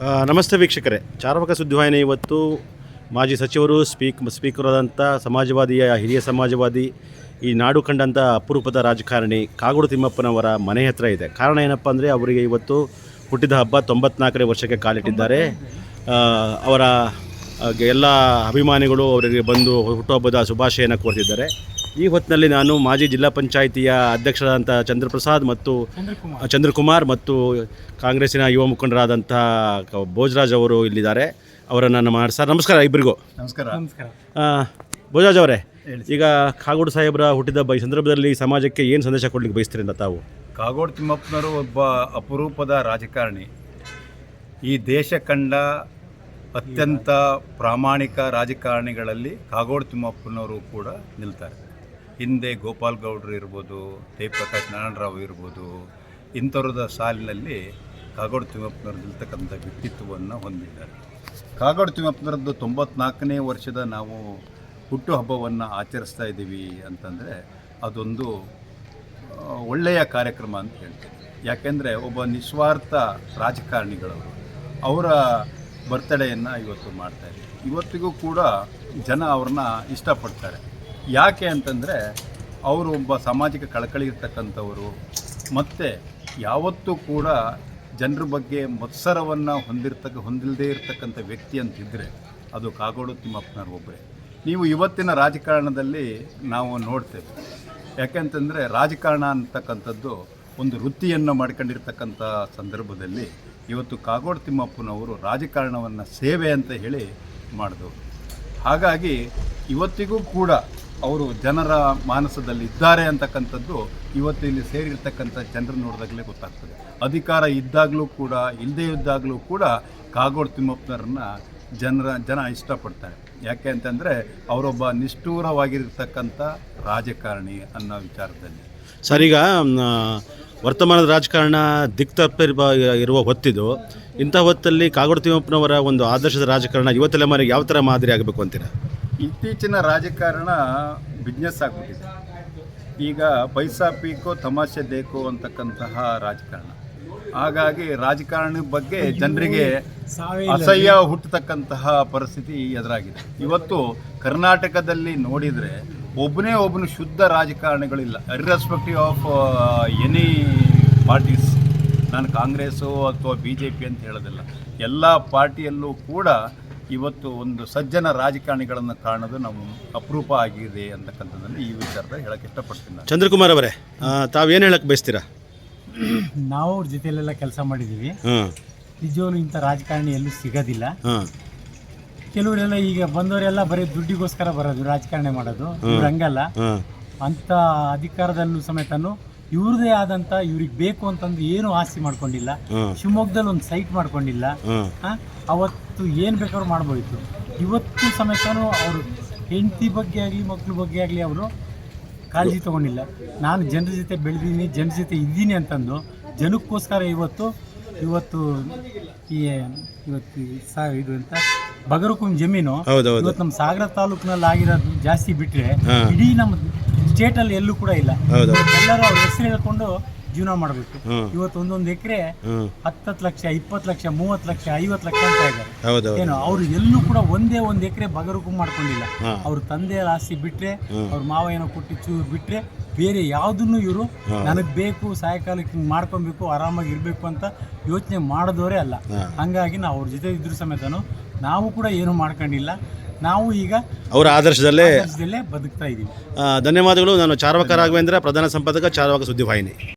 ಆ, ನಮಸ್ತೆ ವೀಕ್ಷಕರೇ. ಚಾರ್ವಕ ಸುದ್ದಿವಾಹಿನಿ ಇವತ್ತು ಮಾಜಿ ಸಚಿವರು ಸ್ಪೀಕ್ ಸ್ಪೀಕರಾದಂಥ ಸಮಾಜವಾದಿಯ ಹಿರಿಯ ಸಮಾಜವಾದಿ ಈ ನಾಡು ಕಂಡಂಥ ಅಪರೂಪದ ರಾಜಕಾರಣಿ ಕಾಗೋಡು ತಿಮ್ಮಪ್ಪನವರ ಮನೆ ಹತ್ರ ಇದೆ. ಕಾರಣ ಏನಪ್ಪ ಅಂದರೆ ಅವರಿಗೆ ಇವತ್ತು ಹುಟ್ಟಿದ ಹಬ್ಬ ತೊಂಬತ್ನಾಲ್ಕನೇ ವರ್ಷಕ್ಕೆ ಕಾಲಿಟ್ಟಿದ್ದಾರೆ. ಅವರ ಎಲ್ಲ ಅಭಿಮಾನಿಗಳು ಅವರಿಗೆ ಬಂದು ಹುಟ್ಟುಹಬ್ಬದ ಶುಭಾಶಯನ ಕೋರ್ತಿದ್ದಾರೆ. ಈ ಹೊತ್ತಿನಲ್ಲಿ ನಾನು ಮಾಜಿ ಜಿಲ್ಲಾ ಪಂಚಾಯಿತಿಯ ಅಧ್ಯಕ್ಷರಾದಂಥ ಚಂದ್ರಪ್ರಸಾದ್ ಮತ್ತು ಚಂದ್ರಕುಮಾರ್. ಮತ್ತು ಕಾಂಗ್ರೆಸ್ಸಿನ ಯುವ ಮುಖಂಡರಾದಂಥ ಕ- ಭೋಜರಾಜ್ ಅವರು ಇಲ್ಲಿದ್ದಾರೆ. ಅವರನ್ನು ನಾನು ಮಾಡಿ ಸರ್ ನಮಸ್ಕಾರ ಇಬ್ಬರಿಗೂ ನಮಸ್ಕಾರ. ನಮಸ್ಕಾರ. ಭೋಜರಾಜ್ ಅವರೇ ಈಗ ಕಾಗೋಡು ಸಾಹೇಬರ ಹುಟ್ಟಿದ ಈ ಸಂದರ್ಭದಲ್ಲಿ ಸಮಾಜಕ್ಕೆ ಏನು ಸಂದೇಶ ಕೊಡ್ಲಿಕ್ಕೆ ಬಯಸ್ತೀರಿಂದ ತಾವು? ಕಾಗೋಡು ತಿಮ್ಮಪ್ಪನವರು ಒಬ್ಬ ಅಪರೂಪದ ರಾಜಕಾರಣಿ. ಈ ದೇಶ ಕಂಡ ಅತ್ಯಂತ ಪ್ರಾಮಾಣಿಕ ರಾಜಕಾರಣಿಗಳಲ್ಲಿ ಕಾಗೋಡು ತಿಮ್ಮಪ್ಪನವರು ಕೂಡ ನಿಲ್ತಾರೆ. ಹಿಂದೆ ಗೋಪಾಲ್ ಗೌಡ್ರು ಇರ್ಬೋದು ಜಯಪ್ರಕಾಶ್ ನಾರಾಯಣರಾವ್ ಇರ್ಬೋದು, ಇಂಥವ್ರದ ಸಾಲಿನಲ್ಲಿ ಕಾಗೋಡು ತಿಮ್ಮಪ್ಪನವರು ನಿಲ್ತಕ್ಕಂಥ ವ್ಯಕ್ತಿತ್ವವನ್ನು ಹೊಂದಿದ್ದಾರೆ. ಕಾಗೋಡು ತಿಮ್ಮಪ್ಪನವ್ರದ್ದು ತೊಂಬತ್ನಾಲ್ಕನೇ ವರ್ಷದ ನಾವು ಹುಟ್ಟುಹಬ್ಬವನ್ನು ಆಚರಿಸ್ತಾ ಇದ್ದೀವಿ ಅಂತಂದರೆ ಅದೊಂದು ಒಳ್ಳೆಯ ಕಾರ್ಯಕ್ರಮ ಅಂತ ಹೇಳ್ತೀನಿ. ಯಾಕೆಂದರೆ ಒಬ್ಬ ನಿಸ್ವಾರ್ಥ ರಾಜಕಾರಣಿಗಳವರು, ಅವರ ಬರ್ತಡೆಯನ್ನು ಇವತ್ತು ಮಾಡ್ತಾ ಇದ್ದೀವಿ ಇವತ್ತಿಗೂ ಕೂಡ ಜನ ಅವ್ರನ್ನ ಇಷ್ಟಪಡ್ತಾರೆ. ಯಾಕೆ ಅಂತಂದರೆ ಅವರು ಒಬ್ಬ ಸಾಮಾಜಿಕ ಕಳಕಳಿ ಇರ್ತಕ್ಕಂಥವರು, ಮತ್ತು ಯಾವತ್ತೂ ಕೂಡ ಜನರ ಬಗ್ಗೆ ಮತ್ಸರವನ್ನು ಹೊಂದಿರ್ತಕ್ಕ ಹೊಂದಿಲ್ಲದೇ ಇರತಕ್ಕಂಥ ವ್ಯಕ್ತಿ ಅಂತಿದ್ದರೆ ಅದು ಕಾಗೋಡು ತಿಮ್ಮಪ್ಪನವ್ರು ಒಬ್ಬರೇ ನೀವು ಇವತ್ತಿನ ರಾಜಕಾರಣದಲ್ಲಿ ನಾವು ನೋಡ್ತೇವೆ. ಯಾಕೆಂತಂದರೆ ರಾಜಕಾರಣ ಅಂತಕ್ಕಂಥದ್ದು ಒಂದು ವೃತ್ತಿಯನ್ನು ಮಾಡ್ಕೊಂಡಿರ್ತಕ್ಕಂಥ ಸಂದರ್ಭದಲ್ಲಿ ಇವತ್ತು ಕಾಗೋಡು ತಿಮ್ಮಪ್ಪನವರು ರಾಜಕಾರಣವನ್ನು ಸೇವೆ ಅಂತ ಹೇಳಿ ಮಾಡಿದವರು. ಹಾಗಾಗಿ ಇವತ್ತಿಗೂ ಕೂಡ ಅವರು ಜನರ ಮಾನಸದಲ್ಲಿ ಇದ್ದಾರೆ ಅಂತಕ್ಕಂಥದ್ದು ಇವತ್ತು ಇಲ್ಲಿ ಸೇರಿರ್ತಕ್ಕಂಥ ಜನರು ನೋಡಿದಾಗಲೇ ಗೊತ್ತಾಗ್ತದೆ. ಅಧಿಕಾರ ಇದ್ದಾಗಲೂ ಕೂಡ ಇಲ್ಲದೇ ಇದ್ದಾಗಲೂ ಕೂಡ ಕಾಗೋಡು ತಿಮ್ಮಪ್ಪನವ್ರನ್ನ ಜನರ, ಜನ ಇಷ್ಟಪಡ್ತಾರೆ. ಯಾಕೆ ಅಂತಂದರೆ ಅವರೊಬ್ಬ ನಿಷ್ಠೂರವಾಗಿರ್ತಕ್ಕಂಥ ರಾಜಕಾರಣಿ ಅನ್ನೋ ವಿಚಾರದಲ್ಲಿ. ಸರ್, ಈಗ ವರ್ತಮಾನದ ರಾಜಕಾರಣ ದಿಕ್ತಪ್ಪಿರುವ ಇರುವ ಹೊತ್ತಿದು ಇಂಥ ಹೊತ್ತಲ್ಲಿ ಕಾಗೋಡು ತಿಮ್ಮಪ್ಪನವರ ಒಂದು ಆದರ್ಶದ ರಾಜಕಾರಣ ಯುವ ತಲೆಮಾರಿಗೆ ಯಾವ ಥರ ಮಾದರಿ ಆಗಬೇಕು ಅಂತೀರಾ? ಇತ್ತೀಚಿನ ರಾಜಕಾರಣ ಬಿಸ್ನೆಸ್ ಆಗಿಬಿಟ್ಟಿದೆ. ಈಗ ಪೈಸಾ ಪೀಕೋ ತಮಾಷೆ ಬೇಕೋ ಅಂತಕ್ಕಂತಹ ರಾಜಕಾರಣ. ಹಾಗಾಗಿ ರಾಜಕಾರಣದ ಬಗ್ಗೆ ಜನರಿಗೆ ಅಸಹ್ಯ ಹುಟ್ಟತಕ್ಕಂತಹ ಪರಿಸ್ಥಿತಿ ಎದುರಾಗಿದೆ. ಇವತ್ತು ಕರ್ನಾಟಕದಲ್ಲಿ ನೋಡಿದರೆ ಒಬ್ಬನೇ ಒಬ್ಬನು ಶುದ್ಧ ರಾಜಕಾರಣಿಗಳಿಲ್ಲ. ಇರ್ರೆಸ್ಪೆಕ್ಟಿವ್ ಆಫ್ ಎನಿ ಪಾರ್ಟೀಸ್ ನಾನು ಕಾಂಗ್ರೆಸ್ಸು ಅಥವಾ ಬಿ ಜೆ ಪಿ ಅಂತ ಹೇಳೋದಿಲ್ಲ. ಎಲ್ಲ ಪಾರ್ಟಿಯಲ್ಲೂ ಕೂಡ ಇವತ್ತು ಒಂದು ಸಜ್ಜನ ರಾಜಕಾರಣಿಗಳನ್ನು ಕಾಣೋದು ನಾವು ಅಪರೂಪ ಆಗಿದೆ ಅಂತಕ್ಕಂಥದ್ದನ್ನು ಈ ವಿಚಾರದಲ್ಲಿ ಹೇಳಕ್ಕೆ ಇಷ್ಟಪಡ್ತೀನಿ ನಾನು. ಚಂದ್ರಕುಮಾರ್ ಅವರೇ ತಾವೇನು ಹೇಳಕ್ಕೆ ಬಯಸ್ತೀರಾ? ನಾವು ಅವ್ರ ಜೊತೆಲೆಲ್ಲ ಕೆಲಸ ಮಾಡಿದ್ದೀವಿ. ಹಾಂ. ನಿಜವಾಗ್ಲೂ ಇಂಥ ರಾಜಕಾರಣಿ ಎಲ್ಲೂ ಸಿಗೋದಿಲ್ಲ. ಹಾಂ. ಕೆಲವರೆಲ್ಲ ಈಗ ಬಂದವರೆಲ್ಲ ಬರೀ ದುಡ್ಡಿಗೋಸ್ಕರ ಬರೋದು ರಾಜಕಾರಣಿ ಮಾಡೋದು. ಇವ್ರು ಹಂಗಲ್ಲ. ಹಾಂ. ಅಂಥ ಅಧಿಕಾರದಲ್ಲೂ ಸಮೇತನು ಇವ್ರದೇ ಆದಂತ ಇವ್ರಿಗೆ ಬೇಕು ಅಂತಂದು ಏನು ಆಸ್ತಿ ಮಾಡ್ಕೊಂಡಿಲ್ಲ. ಶಿವಮೊಗ್ಗದಲ್ಲಿ ಒಂದು ಸೈಟ್ ಮಾಡ್ಕೊಂಡಿಲ್ಲ. ಅವತ್ತು ಏನು ಬೇಕಾದ್ರೂ ಮಾಡ್ಬೋದಿತ್ತು. ಇವತ್ತು ಸಮೇತನು ಅವರು ಹೆಂಡತಿ ಬಗ್ಗೆ ಆಗಲಿ ಮಕ್ಳ ಬಗ್ಗೆ ಆಗಲಿ ಅವರು ಕಾಳಜಿ ತಗೊಂಡಿಲ್ಲ. ನಾನು ಜನರ ಜೊತೆ ಬೆಳೆದೀನಿ ಜನರ ಜೊತೆ ಇದ್ದೀನಿ ಅಂತಂದು ಜನಕ್ಕೋಸ್ಕರ ಇವತ್ತು ಇವತ್ತು ಈ ಇವತ್ತು ಸಾ ಇದು ಅಂತ ಬಗರುಕುಂ ಜಮೀನು ಇವತ್ತು ನಮ್ಮ ಸಾಗರ ತಾಲೂಕಿನಲ್ಲಿ ಆಗಿರೋದು ಜಾಸ್ತಿ ಬಿಟ್ಟರೆ ಇಡೀ ನಮ್ಮ ಸ್ಟೇಟಲ್ಲಿ ಎಲ್ಲೂ ಕೂಡ ಇಲ್ಲ. ಎಲ್ಲರೂ ಅವ್ರ ಹೆಸರು ಹೇಳ್ಕೊಂಡು ಜೀವನ ಮಾಡಬೇಕು. ಇವತ್ತು ಒಂದೊಂದು ಎಕರೆ ಹತ್ತತ್ತು ಲಕ್ಷ ಇಪ್ಪತ್ತು ಲಕ್ಷ ಮೂವತ್ತು ಲಕ್ಷ ಐವತ್ತು ಲಕ್ಷ ಅಂತ ಇದ್ದಾರೆ. ಏನು ಅವ್ರು ಎಲ್ಲೂ ಕೂಡ ಒಂದೇ ಒಂದು ಎಕರೆ ಬಗರುಕು ಮಾಡ್ಕೊಂಡಿಲ್ಲ. ಅವ್ರ ತಂದೆ ಆಸ್ತಿ ಬಿಟ್ರೆ ಅವ್ರ ಮಾವ ಏನೋ ಕೊಟ್ಟು ಚೂರು ಬಿಟ್ರೆ ಬೇರೆ ಯಾವುದನ್ನು ಇವರು ನನಗೆ ಬೇಕು ಸಾಯಂಕಾಲಕ್ಕೆ ಹಿಂಗೆ ಮಾಡ್ಕೊಬೇಕು ಆರಾಮಾಗಿ ಇರಬೇಕು ಅಂತ ಯೋಚನೆ ಮಾಡಿದವರೇ ಅಲ್ಲ. ಹಂಗಾಗಿ ನಾವು ಅವ್ರ ಜೊತೆ ಇದ್ರು ಸಮೇತನು ನಾವು ಕೂಡ ಏನು ಮಾಡ್ಕೊಂಡಿಲ್ಲ. ನಾವು ಈಗ ಅವರ ಆದರ್ಶದಲ್ಲೇ ಬದುಕ್ತಾ ಇದ್ದೀವಿ ಧನ್ಯವಾದಗಳು. ನಾನು ಚಾರ್ವಕ ರಾಘವೇಂದ್ರ ಪ್ರಧಾನ ಸಂಪಾದಕ ಚಾರ್ವಕ ಸುದ್ದಿವಾಹಿನಿ.